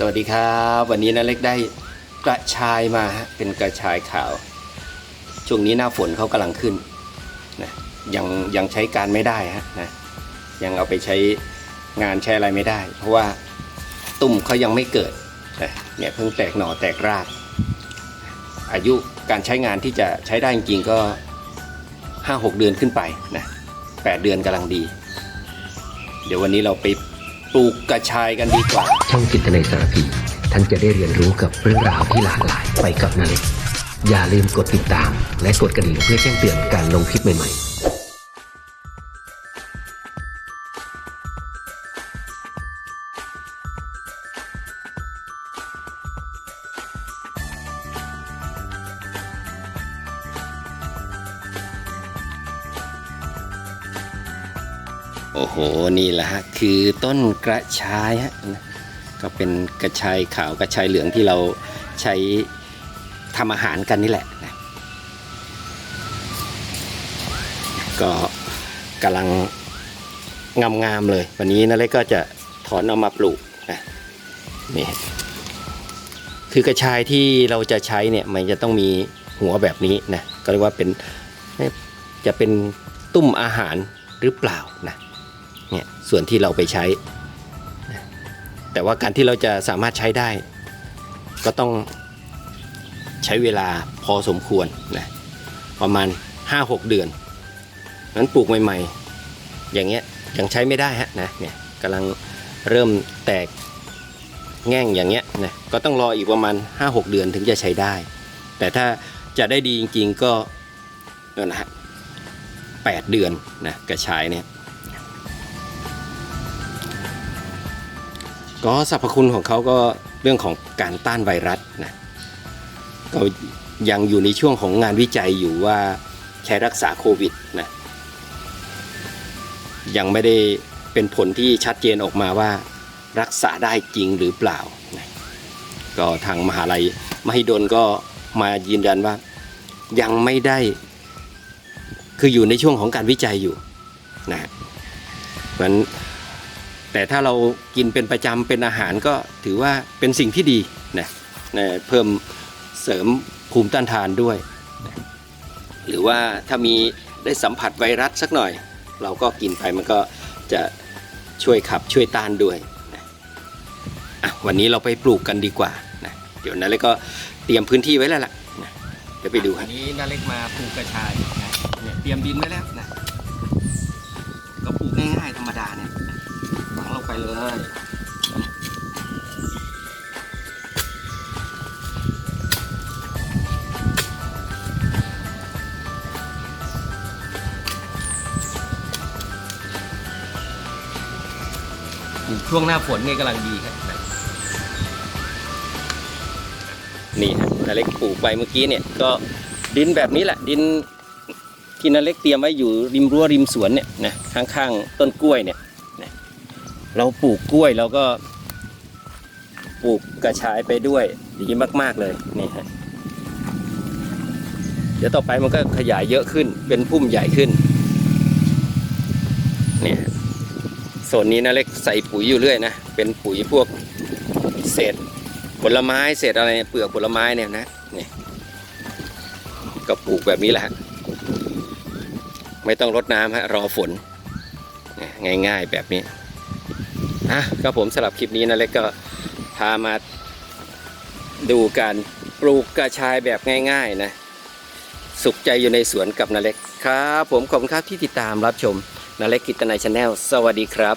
สวัสดีครับ วันนี้นาเล็กได้กระชายมาเป็นกระชายขาว ช่วงนี้หน้าฝนเขากำลังขึ้นนะยังยังใช้การไม่ได้ฮะนะยังเอาไปใช้งานใช้อะไรไม่ได้ เพราะว่าตุ่มเขายังไม่เกิดนะเนี่ยเพิ่งแตกหน่อแตกราก อายุการใช้งานที่จะใช้ได้จริงๆก็ 5-6 เดือนขึ้นไปนะ8เดือนกำลังดี เดี๋ยววันนี้เราไป ลูกกระชายกันดีกว่า ช่องจิตในสารพี ท่านจะได้เรียนรู้กับเรื่องราวที่หลากหลายไปกับนาเล็กอย่าลืมกดติดตาม และกดกระดิ่งเพื่อแจ้งเตือนการลงคลิปใหม่ๆ โอ้โหนี่แหละฮะคือต้นกระชายฮะก็เป็นกระชายขาวกระชายเหลืองที่เราใช้ทำอาหารกันนี่แหละนะก็กำลังงามๆเลย วันนี้นาเล็กก็จะถอนเอามาปลูกนะนี่คือกระชายที่เราจะใช้เนี่ยมันจะต้องมีหัวแบบนี้นะก็เรียกว่าเป็นจะเป็นตุ้มอาหารหรือเปล่านะ เนี่ยส่วนที่เราไปใช้ แต่ว่าการที่เราจะสามารถใช้ได้ ก็ต้องใช้เวลาพอสมควรนะประมาณ 5-6 เดือนนั้นปลูกใหม่ๆ อย่างเงี้ยยังใช้ไม่ได้ฮะนะเนี่ยกำลังเริ่มแตกแง่งอย่างเงี้ยนะก็ต้องรออีกประมาณ 5-6 เดือนถึงจะใช้ได้ แต่ถ้าจะได้ดีจริงๆก็นั่นนะฮะ8เดือนนะกระชายเนี่ย ก็สรรพคุณของเขาก็เรื่องของการต้านไวรัสนะก็ยังอยู่ในช่วงของงานวิจัยอยู่ว่าใช้รักษาโควิดนะยังไม่ได้เป็นผลที่ชัดเจนออกมาว่ารักษาได้จริงหรือเปล่านะก็ทางมหาลัยมหิดลก็มายืนยันว่ายังไม่ได้คืออยู่ในช่วงของการวิจัยอยู่นะเพราะฉะนั้น แต่ถ้าเรากินเป็นประจำเป็นอาหารก็ถือว่าเป็นสิ่งที่ดีนะนะเพิ่มเสริมภูมิต้านทานด้วยนะหรือว่าถ้ามีได้สัมผัสไวรัสสักหน่อย เราก็กินไปมันก็จะช่วยขับช่วยต้านด้วยนะอะวันนี้เราไปปลูกกันดีกว่านะเดี๋ยวนาเล็กก็เตรียมพื้นที่ไว้แล้วล่ะนะเดี๋ยวไปดูครับนี้นาเล็กมาปลูกกระชายนะเนี่ยเตรียมดินไว้แล้วนะ เลยช่วงหน้าฝนนี่กำลังดีครับ นี่ฮะนาเล็กปลูกไปเมื่อกี้เนี่ย ก็ดินแบบนี้แหละ ดินที่นาเล็กเตรียมไว้อยู่ริมรั้วริมสวนเนี่ยนะข้างๆต้นกล้วยเนี่ย เราปลูกกล้วยเราก็ปลูกกระชายไปด้วยดีมาก ๆเลยนี่ฮะเดี๋ยวต่อไปมันก็ขยายเยอะขึ้นเป็นพุ่มใหญ่ขึ้นเนี่ยโซนนี้นะเล็กใส่ปุ๋ยอยู่เรื่อยนะเป็นปุ๋ยพวกเศษผลไม้เศษอะไรเปลือกผลไม้เนี่ยนะนี่ก็ปลูกแบบนี้แหละไม่ต้องรดน้ำฮะรอฝนง่ายๆแบบนี้ อะก็ผมสำหรับคลิปนี้นะเล็กก็พามาดูการปลูกกระชายแบบง่ายๆนะสุขใจอยู่ในสวนกับนาเล็กครับ ผมขอบคุณครับที่ติดตามรับชมนาเล็กกิตนายชาแนลสวัสดีครับ